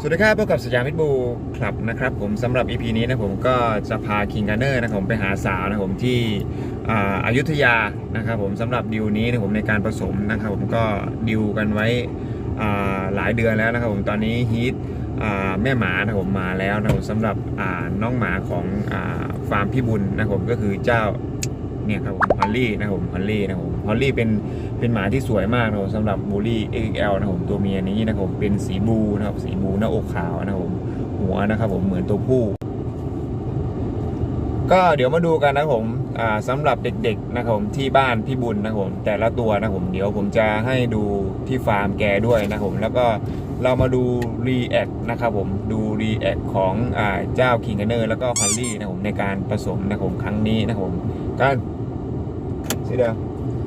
สวัสดีครับพบกับสยามพิทบูคลับนะครับผมสำหรับ EP นี้นะผมก็จะพาคิงการเนอร์นะผมไปหาสาวนะผมที่อายุทยานะครับผมสำหรับดิวนี้นะผมในการผสมนะครับผมก็ดิวกันไว้หลายเดือนแล้วนะครับผมตอนนี้ฮีทแม่หมานะผมมาแล้วนะผมสำหรับน้องหมาของอฟาร์มพี่บุญนะผมก็คือเจ้า เนี่ยครับผมฮอลลี่นะครับผมฮอลลี่นะครับผมฮอลลี่เป็นเป็นหมาที่สวยมากนะครับสำหรับบูลลี่ XL นะครับผมตัวเมียนี้นะครับผมเป็นสีบูนะครับสีบูหน้าอกขาวนะครับผมหัวนะครับผมเหมือนตัวผู้ก็เดี๋ยวมาดูกันนะครับผมอ่าสำหรับเด็กๆนะครับผมที่บ้านพี่บุญนะครับผมแต่ละตัวนะครับผมเดี๋ยวผมจะให้ดูที่ฟาร์มแกด้วยนะครับผมแล้วก็เรามาดูรีแอคนะครับผมดูรีแอคของอ่าเจ้าคิงเนอร์แล้วก็ฮอลลี่นะครับผมในการผสมนะครับผมครั้งนี้นะครับผมการ สีเดียว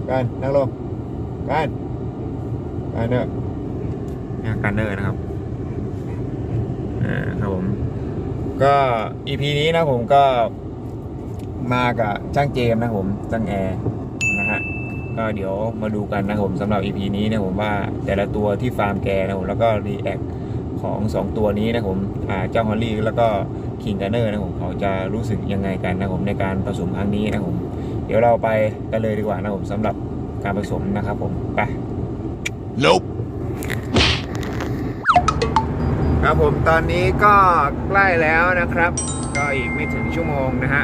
การนั่งลงการการเนอร์เนี่ยการเนอร์นะครับอ่าครับผมก็ EP นี้นะผมก็มากับช่างเจมส์นะผมช่างแอร์นะฮะก็เดี๋ยวมาดูกันนะผมสำหรับ EP นี้นะผมว่าแต่ละตัวที่ฟาร์มแกนะผมแล้วก็รีแอคของ 2 ตัวนี้นะผมเจ้าฮอลลี่แล้วก็คิงการเนอร์นะผมเขาจะรู้สึกยังไงกันนะผมในการผสมครั้งนี้นะผม ดี๋ยวเราไปกันเลยดีกว่านะผมสำหรับการผสมนะครับผมไป Nope. ครับผมตอนนี้ก็ใกล้แล้วนะครับ ก็อีกไม่ถึงชั่วโมงนะฮะ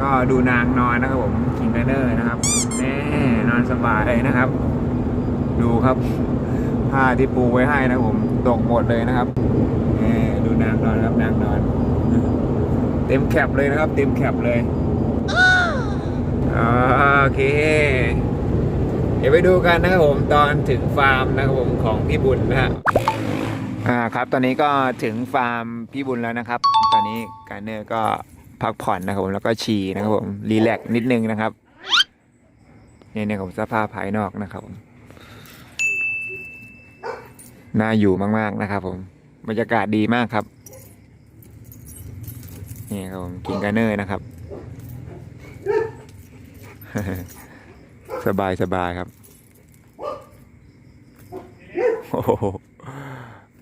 ก็ดูนางนอนนะครับผมคิงเนอร์นะครับแน่นอนสบายนะครับ ดูครับผ้าที่ปูไว้ให้นะครับผมตกหมดเลยนะครับแน่ดูนางนอนครับนางนอน เต็มแคปเลยนะครับ เต็มแคปเลย โอเค เดี๋ยวไปดูกันนะครับผมตอนถึงฟาร์มนะครับผมของพี่บุญนะฮะอ่าครับ ตอนนี้ก็ถึงฟาร์มพี่บุญแล้วนะครับ ตอนนี้การเนอร์ก็พักผ่อนนะครับผมแล้วก็ฉี่นะครับผมรีแลกซ์นิดนึงนะครับเนี่ยเนี่ยของสภาพภายนอกนะครับผมน่าอยู่มาก ๆ นะครับผมบรรยากาศดีมากครับ นี่ครับผมกินการเนอร์นะครับ สบายสบายครับ โอ้โห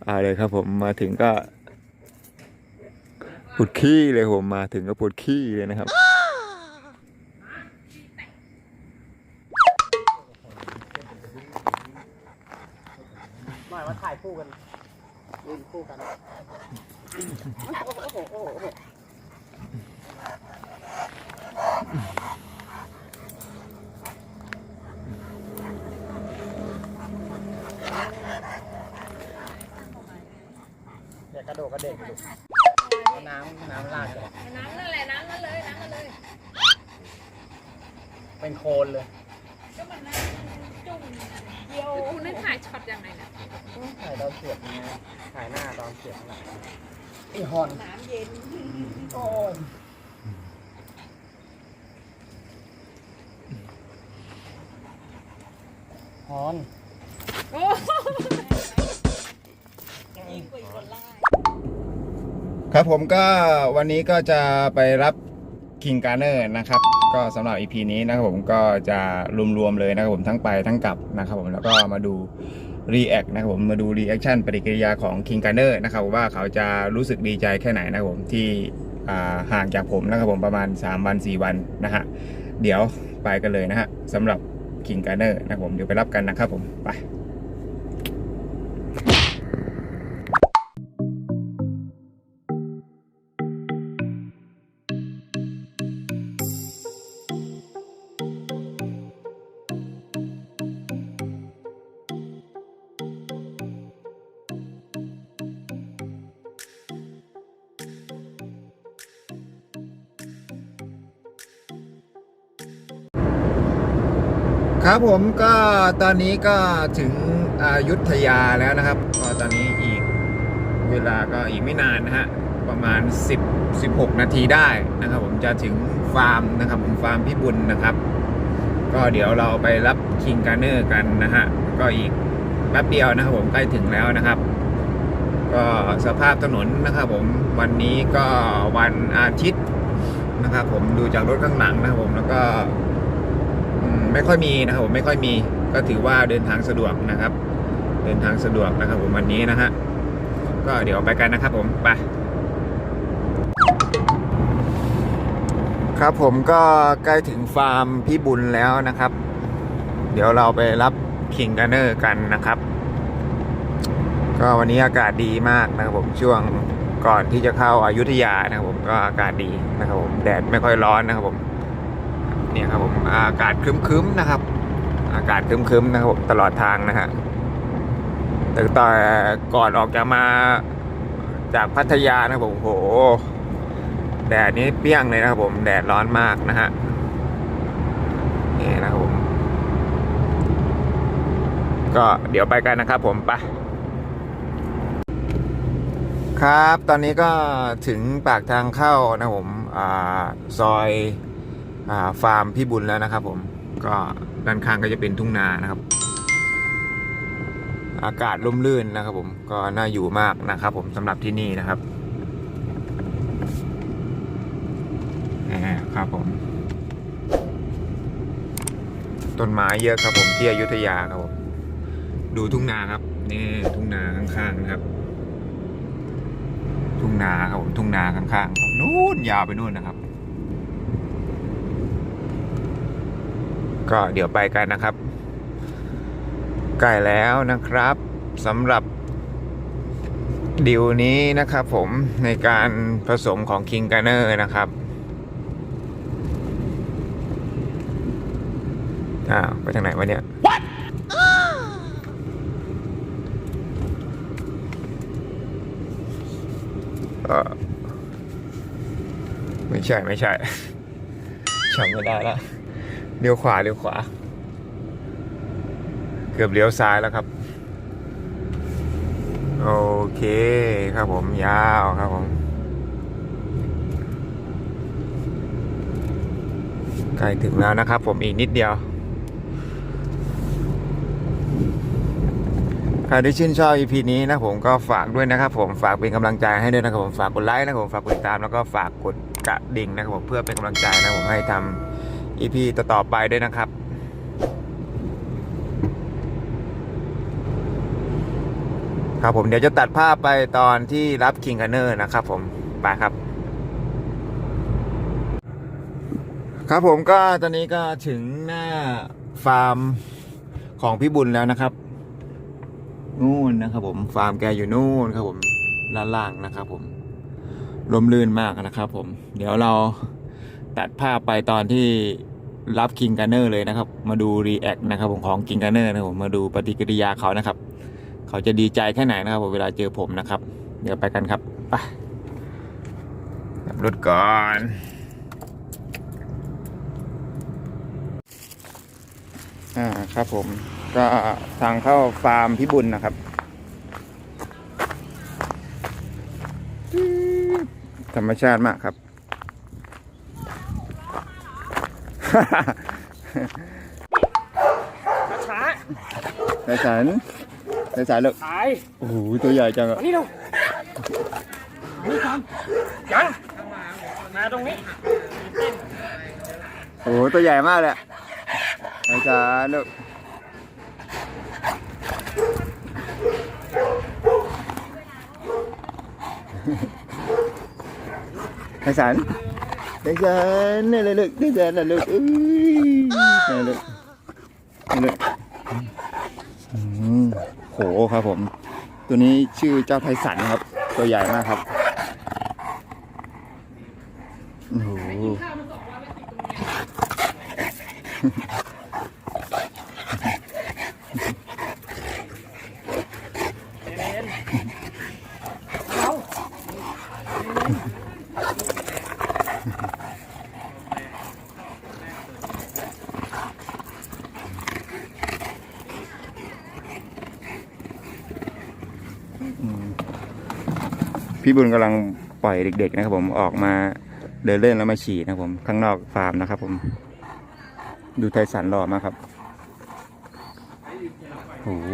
เอาเลยครับผมมาถึงก็ปวดขี้เลยผมมาถึงก็ปวดขี้เลยนะครับหน่อยมาถ่ายคู่กันยืนคู่กันอย่า กระโดดกระเด็กดูเอาน้ำน้ำราดเลยน้ำนั่นแหละน้ำนั่นเลยน้ำนั่นเลยเป็นโคลนเลยก็มันน้ำจุ่มเดียวคุณได้ถ่ายช็อตยังไงนะถ่ายตอนเสียบไงถ่ายหน้าตอนเสียบหลังไอ้ฮอนน้ำเย็นโอ้ยฮอนโอ้ ครับผมก็วันนี้ก็จะไปรับคิงการ์เนอร์นะครับ ก็สำหรับ EP นี้นะครับผมก็จะรวมๆเลยนะครับผมทั้งไปทั้งกลับนะครับผมแล้วก็มาดู React นะครับผมมาดู Reaction ปฏิกิริยาของ King g a r n e r นะครับว่าเขาจะรู้สึกดีใจแค่ไหนนะครับผมที่ห่างจากผมนะครับผมประมาณ 3 วัน 4 วันนะฮะเดี๋ยวไปกันเลยนะฮะสำหรับ King g a r n e r นะครับผมเดี๋ยวไปรับกันนะครับผมไป ครับผมก็ตอนนี้ก็ถึงอยุทยาแล้วนะครับ ก็ตอนนี้อีกเวลาก็อีกไม่นานนะฮะประมาณ 10 16 นาทีได้นะครับ ผมจะถึงฟาร์มนะครับผมฟาร์มพี่บุญนะครับ ก็เดี๋ยวเราไปรับคิงการเนอร์กันนะฮะก็อีกแป๊บเดียวนะครับผมใกล้ถึงแล้วนะครับ ก็สภาพถนนนะครับผมวันนี้ก็วันอาทิตย์นะครับ ผมดูจากรถข้างหลังนะครับผมแล้วก็ ไม่ค่อยมีนะครับผมไม่ค่อยมีก็ถือว่าเดินทางสะดวกนะครับ เดินทางสะดวกนะครับผมวันนี้นะฮะก็เดี๋ยวไปกันนะครับผมไปครับผมก็ใกล้ถึงฟาร์มพี่บุญแล้วนะครับ เดี๋ยวเราไปรับคิงกันเนอร์กันนะครับ ก็วันนี้อากาศดีมากนะครับผมช่วงก่อนที่จะเข้าอายุทยานะครับผมก็อากาศดีนะครับผมแดดไม่ค่อยร้อนนะครับผม เนี่ยครับผมอากาศคึ้มๆนะครับ อากาศคึ้มๆนะครับตลอดทางนะฮะแต่ต่ก่อนออกจากมาจากพัทยานะครับผมโหแดดนี้เปรี้ยงเลยนะครับผมแดดร้อนมากนะฮะนี่นะครับผม ก็เดี๋ยวไปกันนะครับผมไปครับ ตอนนี้ก็ถึงปากทางเข้านะผมอซอย ฟาร์มพี่บุญแล้วนะครับ ผมก็ด้านข้างก็จะเป็นทุ่งนานะครับ อากาศร่มรื่นนะครับ ผมก็น่าอยู่มากนะครับ ผมสำหรับที่นี่นะครับแหมครับผม ต้นไม้เยอะครับผมที่อยุธยาครับผมดูทุ่งนาครับนี่ทุ่งนาข้างๆนะครับ ทุ่งนาครับผมทุ่งนาข้างๆครับนู่นยาวไปนู่นนะครับ ก็เดี๋ยวไปกันนะครับใกล้แล้วนะครับสำหรับดิวนี้นะครับผมในการผสมของ King g a r n e r นะครับอ้าวไปทางไหนวะเนี่ยเออไม่ใช่ ไม่ใช่จำไม่ได้ละ เลี้ยวขวาเลี้ยวขวา เกือบเลี้ยวซ้ายแล้วครับ โอเคครับผมยาวครับผมใกล้ถึงแล้วนะครับ ผมอีกนิดเดียวใครที่ชื่นชอบ EP นี้นะผมก็ฝากด้วยนะครับ ผมฝากเป็นกำลังใจให้ด้วยนะครับผมฝากกดไลค์นะครับผมฝากกดติดตามแล้วก็ฝากกดกระดิ่งนะครับผมเพื่อเป็นกำลังใจนะครับผมให้ทำ EP ต่อๆไปด้วยนะครับครับผมเดี๋ยวจะตัดภาพไปตอนที่รับคิงคันเนอร์นะครับผมไปครับ ครับผมก็ตอนนี้ก็ถึงหน้าฟาร์มของพี่บุญแล้วนะครับ นู่นนะครับผมฟาร์มแกอยู่นู่นครับผมด้านล่างนะครับผมลมลื่นมากนะครับผม เดี๋ยวเรา ตัดภาพไปตอนที่รับคิงกันเนอร์เลยนะครับ มาดูรีแอคนะครับผมของคิงกันเนอร์นะครับผมมาดูปฏิกิริยาเขานะครับ เขาจะดีใจแค่ไหนนะครับผมเวลาเจอผมนะครับ เดี๋ยวไปกันครับไปขับรถก่อนอ่าครับผมก็ทางเข้าฟาร์มพิบุญนะครับธรรมชาติมากครับ ช้าสายสารสายสารเลยตายโอ้โหตัวใหญ่จังอะมานี่เร็วนี่ก่อนยังมาตรงนี้โอ้โหตัวใหญ่มากเลยอะสายสารลูกสายสาร เดซันนี่เลยลูกสายสารนะลูกอุ้ยนี่ลูกนี่ลูกอืมโหครับผม ตัวนี้ชื่อเจ้าไทสันครับ ตัวใหญ่มากครับโอ้โห พี่บุญกำลังปล่อยเด็กๆนะครับผมออกมาเดินเล่นแล้วมาฉี่นะครับผมข้างนอกฟาร์มนะครับผม ดูไทสันหล่อมากครับโอ้โห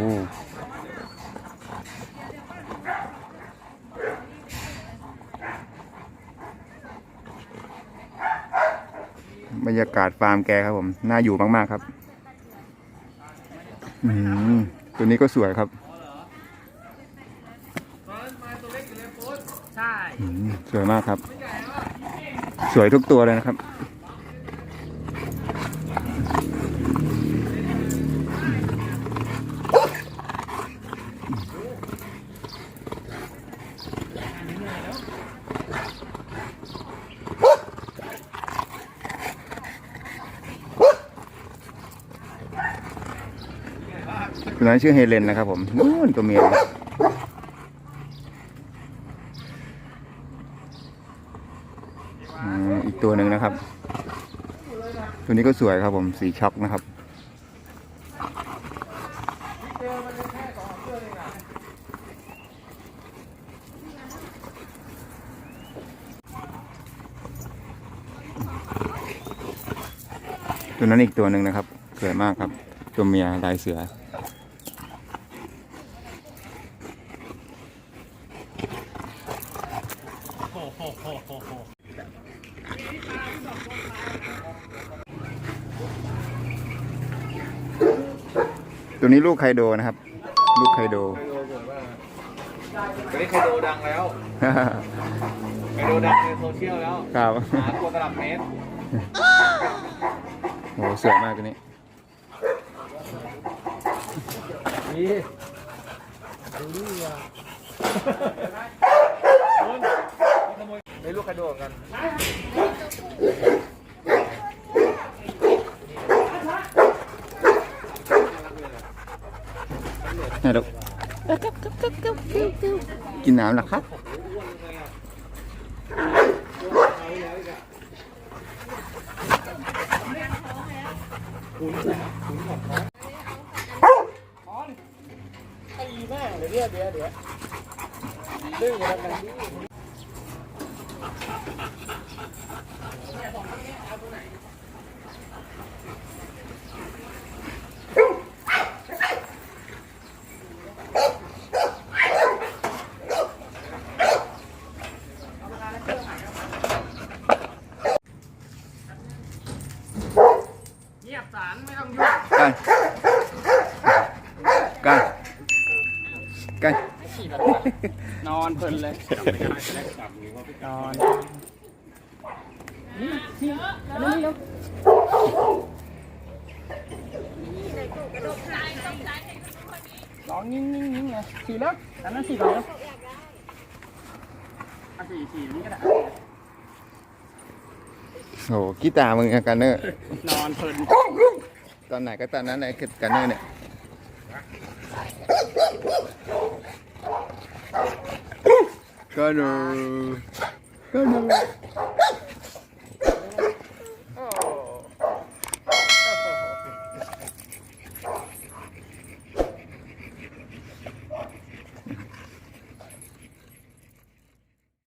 บรรยากาศฟาร์มแกครับผม น่าอยู่มาก ๆ ครับ อืมตัวนี้ก็สวยครับ เใช่ อืม สวยมากครับ สวยทุกตัวเลยนะครับ ตัวนั้นชื่อเฮเลนนะครับผมนู่นตัวเมียนะอืมอีกตัวหนึ่งนะครับ ตัวนี้ ก็สวยครับผมสีช็อกนะครับตัวนั้นอีกตัวหนึ่งนะครับสวยมากครับ ตัวเมียลายเสือ ตัวนี้ลูกไคโดนะครับ ลูกไคโดไคโดสวยมากตอนนี้ไคโดดังแล้วไคโดดังในโซเชียลแล้วครับหาตัวตลับเมตรโหสวยมากตัวนี้นี่ดูนี่อะคุณขโมยในลูกไคโดเหมือนกัน ไห นี่ลูกกินน้ำเหรอครับเดี๋ยวเดี๋ยวเดี๋ยวเดี๋ยวดื้อแล้วกัน เงียบสารไม่ต้องยุ่ง กันกัน กันนอนเพลินเลยนอนร้องนิ่งนิ่งนิ่งไงสี่แล้วอันนั้นสี่ก่อนแล้วอะสี่สี่นี่ก็ได้โหกีตาร์มึงอะกันเนอร์นอนเพลินตอนไหนก็ตอนนั้นไหนคือกันเนอร์เนี่ย ก็ดูก็ดู